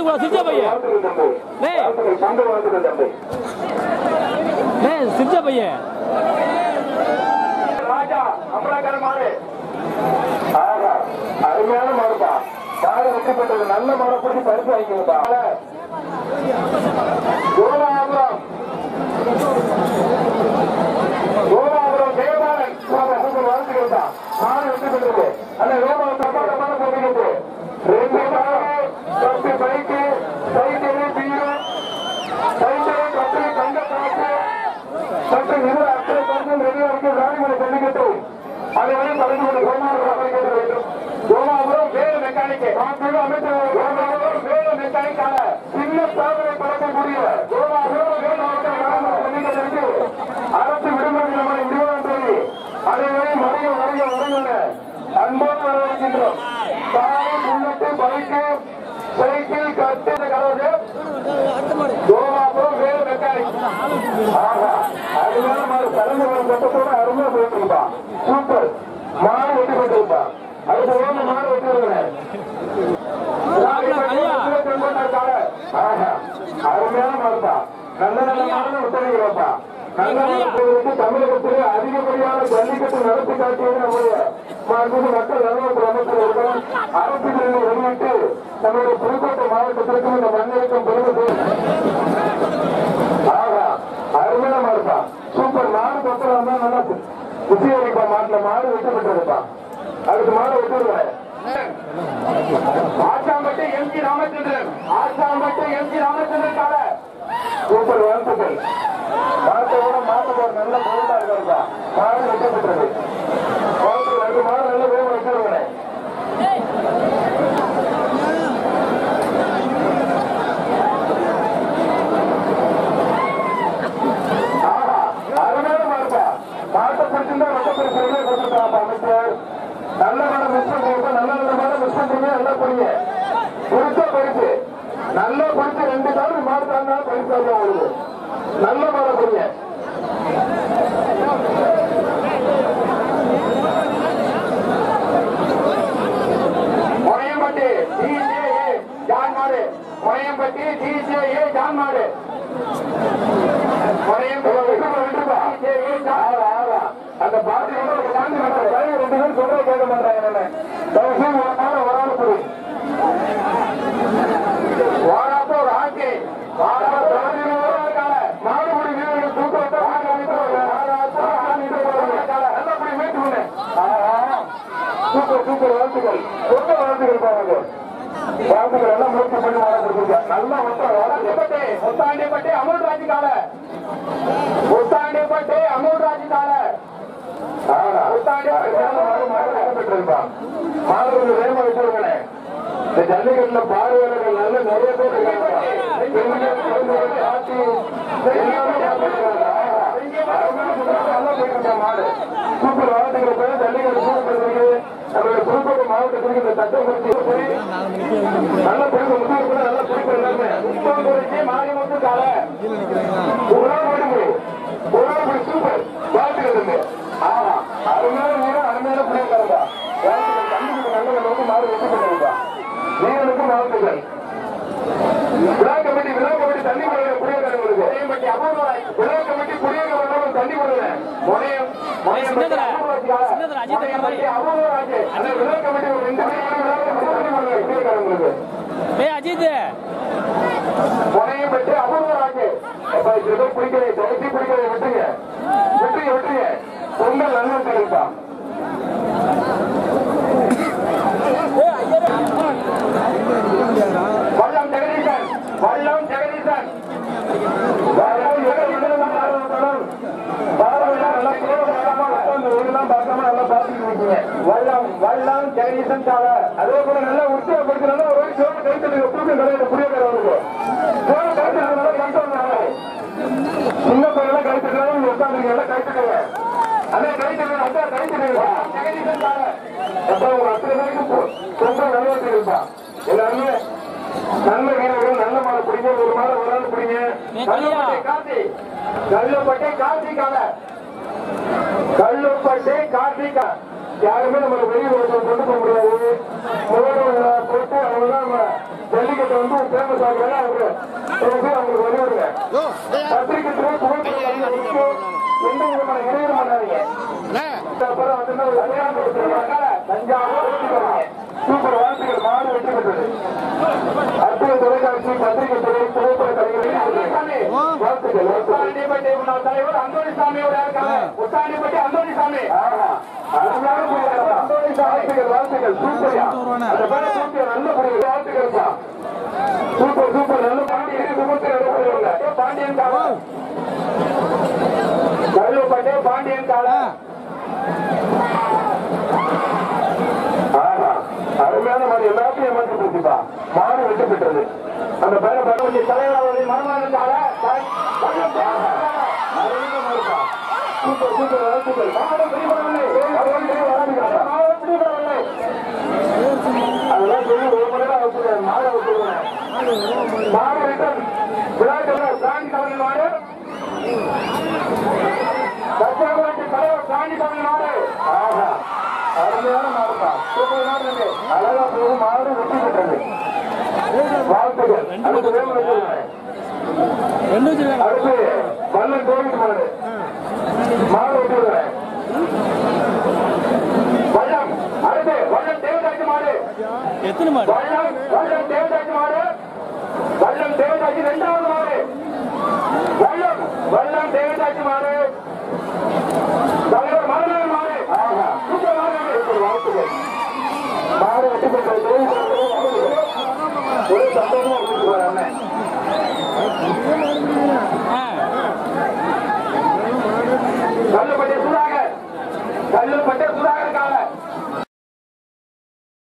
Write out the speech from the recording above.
கூட சிரிச்சா பையன். டேய். சிரிச்சா பையன். அருமையான மாடுப்பா. மாடு நல்ல மாடை பிடிச்சி பரிசு கோலாபுரம் கோலாபுரம் தேவாலன் உங்கள் வாழ்த்துக்கள்ப்பா மாடு வெற்றி பெற்றது அந்த ரோமா பிரபாகரமான போகிறது ரெண்டு மாடு பத்து பைக்கு சைக்கிள் பீரோ சைக்கிள் கட்டு தங்க காசு மற்றும் இதர அத்தனை பரிசும் ரெடியா இருக்கு ராணிமலை ஜல்லிக்கட்டு கலந்து கொண்டு கோமாபுரம் வேண்டும். கோமாபுரம் வேறு அமைச்சர் கோமாபுரம் வேறு மெக்கானிக்கான சின்ன சாதனை பறக்கக்கூடிய கோமாபுரம் வேறு மாவட்ட ராணிமலை ஜல்லிக்கட்டு அரசு விடுமுறை நம்ம இருபதாம் தேதி அதை வரை மறைய மறைய உறங்குங்க அன்போடு வரவேற்கின்றோம் காரு புல்லட்டு பைக்கு சைக்கிள் கட்டு கலவு கோமாபுரம் வேறு மெக்கானிக் ஆஹா, அருமையான மாடு கட்டத்தோட அருமையா போயிட்டு சூப்பர் மாடு வெட்டி போயிட்டு அடுத்த ஓம மாடு வெட்டி வருகிறேன் அருமையான மாடுப்பா நல்ல நல்ல மாடு மாடு தமிழகத்திலே அதிகப்படியான ஜல்லிக்கட்டு நடத்தி காட்டியது நம்முடைய மக்கள் நலனுக்கு அமைச்சர் அவர்கள் அரசு வெளியிட்டு நம்முடைய புதுக்கோட்டை மாவட்டத்திற்கும் இந்த மண்ணிற்கும் பெருமை சேர்த்து ஆஹா, அருமையான மாடுப்பா சூப்பர் மாடு பத்திரம் தான் நல்லா குசியடிப்பா மாட்டுல மாடு வெட்டு பெற்றதுப்பா அதுக்கு மாடு விட்டுருவேன் Asampattu M G Ramachandran Asampattu M G Ramachandran கால சூப்பர் வாழ்த்துக்கள். மாட்டோட மாட்டு போற நல்ல பொருளா இருக்காருப்பா. மாடு வெட்டு பெற்றது வாழ்த்துக்கள் ரெண்டு மாடு நல்ல வேகம் வச்சிருவேன் அமைச்சர். நல்ல மிஸ் பண்றீங்க நல்ல நல்ல மிஸ் பண்றீங்க நல்லா புரியுங்க பிடிச்சா பரிசு. நல்ல பரிசு ரெண்டு நாள் மாடு தாங்க பரிசு தான் உங்களுக்கு நல்ல மாடை புரியுங்க முனையம்பட்டி டிஜேஏ ஜான் மாடு. முனையம்பட்டி டிஜேஏ ஜான் மாடு. அந்த பாட்டு ரெண்டு பேரும் சொல்ற கேட்க மாட்டாங்க தயவுசெய்து ஒரு நாள் ஒரு ஆள் புரி வாராப்போ ஒரு ஆக்கி வாராப்போ மாடுபடி வீரர்கள் தூக்கத்தை நல்லபடி மீட்டு சூப்பர் சூப்பர் வாழ்த்துக்கள் ரொம்ப வாழ்த்துக்கள் பாருங்க வாழ்த்துக்கள் எல்லாம் முயற்சி பண்ணி வாழ நல்லா வளர்க்கப்பட்டு முத்தாண்டிப்பட்டு அமுல்ராஜ் கால கால மாணவர்கள் வேகமா இந்த ஜல்லிக்கட்டுல பார்வையாளர்கள் நல்ல நிறைய பேர் நல்லா மாடு. சூப்பர் வாழ்த்துக்கிற பேர் ஜல்லிக்கட்டு சூப்பர் நம்மளுடைய புதுக்கோட்டை மாவட்டத்திற்கு இந்த சட்டம் குறித்து நல்ல பிடிப்பு முன்னாடி நல்ல பிடிப்பு எல்லாமே முப்பது குறிச்சி மாறி மட்டும் கால. ஒரு நாள் போய் சூப்பர் வாழ்த்துக்கிறது ஆமா அருமையான வீரம் அருமையான பிள்ளைங்க கண்டிப்பாக நல்ல நோக்கி மாறி வெற்றி பண்ணுவா வீரனுக்கும் வாழ்த்துக்கள். விழா கமிட்டி விழா கமிட்டி தண்ணி குடியேறவங்களுக்கு முனையம்பட்டி அபூர்வராய் விழா கமிட்டி குடியேறவர்களும் தண்ணி போடுற முனையம் சின்னதுரை, சின்னதுரை, அஜித் முனையம்பட்டி அபூர்வராஜ் அந்த விழா கமிட்டி ஒரு ரெண்டு மணி நேரம் விழா கமிட்டி தண்ணி போடுற குடியேறவங்களுக்கு ஏய் அஜித் முனையும் பெற்று அபூர்வராஜ் அப்ப இது ஏதோ பிடிக்கிறேன் தயசி பிடிக்கிறேன் விட்டுங்க விட்டுங்க விட்டுங்க பொங்கல் நல்ல தெரியுப்பா வல்லம் ஜெகதீசன் வல்லம் ஜெகதீசன் வல்லம் ஜெகதீசன் பார்வையாளர் பார்வையாளர் நல்லா கோபப்படாம உட்கார்ந்து ஒழுங்கெல்லாம் பார்க்காம நல்லா பார்த்துட்டு இருக்கீங்க. வல்லம் வல்லம் ஜெகதீசன் சால. அதே போல நல்லா உற்சாகப்படுத்தினால ஒரு சோழ கைத்தறி தூக்கம் கிடையாது புரியக்கிறவங்களுக்கு சோழ கைத்தறி நல்லா கண்டோம் சின்ன பையன் கைத்தறினாலும் நீங்க உட்காந்துருக்கீங்க கைத்தறிங்க அண்ணா கைத்தறி அண்ணா கைத்தறிங்க ஜெகதீசன் சால. அப்ப உங்க அத்தனை பேருக்கு பொ- பொங்கல் நிறைவேற்றிருப்பா எல்லாருமே நல்ல வீரர்கள் நல்ல மாலை பிடிங்க ஒரு மாலை ஒரு நாள் பிடிங்க நல்லப்பட்டை கார்த்தி. நல்லப்பட்டை கார்த்திகால கல்லுப்பட்டை கார்த்திகா யாருமே நம்ம வெளியில் ஒருத்தர் கொண்டு போக முடியாது. முதல்ல போட்டு அவங்க தான் நம்ம ஜல்லிக்கட்டு வந்து ஃபேமஸ் ஆகிறாங்க அவங்க பேசி அவங்களுக்கு வழிவிடுங்க பத்திரிக்கை எந்த விதமான இடையில பண்ணாதீங்க அப்புறம் வந்து தஞ்சாவூர் சூப்பர் வாழ்த்துக்கள் உத்தாண்டிப்பட்டி முன்னாள் தலைவர் அந்தோணி சாமியோட உத்தாண்டிப்பட்டி அந்தோணி சாமி. வாழ்த்துக்கள் வாழ்த்துக்கள். சூப்பர்யா அந்த பேரை தூக்கி நல்ல புரியுது வாழ்த்துக்கள் தான் சூப்பர் சூப்பர். நல்ல பாண்டியன் சுமத்து பாண்டியன் காலம் கல்லுப்பட்டே பாண்டியன் காலம் ஆஹா, அருமையான மாதிரி எல்லாத்தையும் ஏமாற்றி போச்சுப்பா. மாடு வெற்றி பெற்றது அந்த பையனை பரவச்சி தலைவர் அவருடைய மருமகனுக்காக சூப்பர் சூப்பர் வாழ்த்துக்கள் மாடு பிடிபடவில்லை பிடிபடவில்லை அதெல்லாம் சொல்லி ஒரு வச்சுருக்கேன் மாடு வச்சுருக்கேன் மாடு ரிட்டன் விழாக்கள் மாடு தலைவர் ஆஹா அருமையான மாடுப்பா சூப்பர் மாடு அழகா போகும் மாடு வெற்றி பெற்றது வாழ்த்துக்கள் அடுத்த வேலை அடுத்து வல்லம் கோவில் மாடு மாடு விட்டுடுறேன் வல்லம் அடுத்து வல்லம் தேவதாசி மாடு. எத்தனை மாடு? வல்லம் வல்லம் தேவதாசி மாடு. வல்லம் தேவதாசி ரெண்டாவது மாடு. வல்லம் வல்லம் தேவதாசி மாடு. ஒரு சந்தோஷமா இருக்கு கல்லுப்பட்ட சுதாகர் கல்லுப்பட்ட சுதாகர்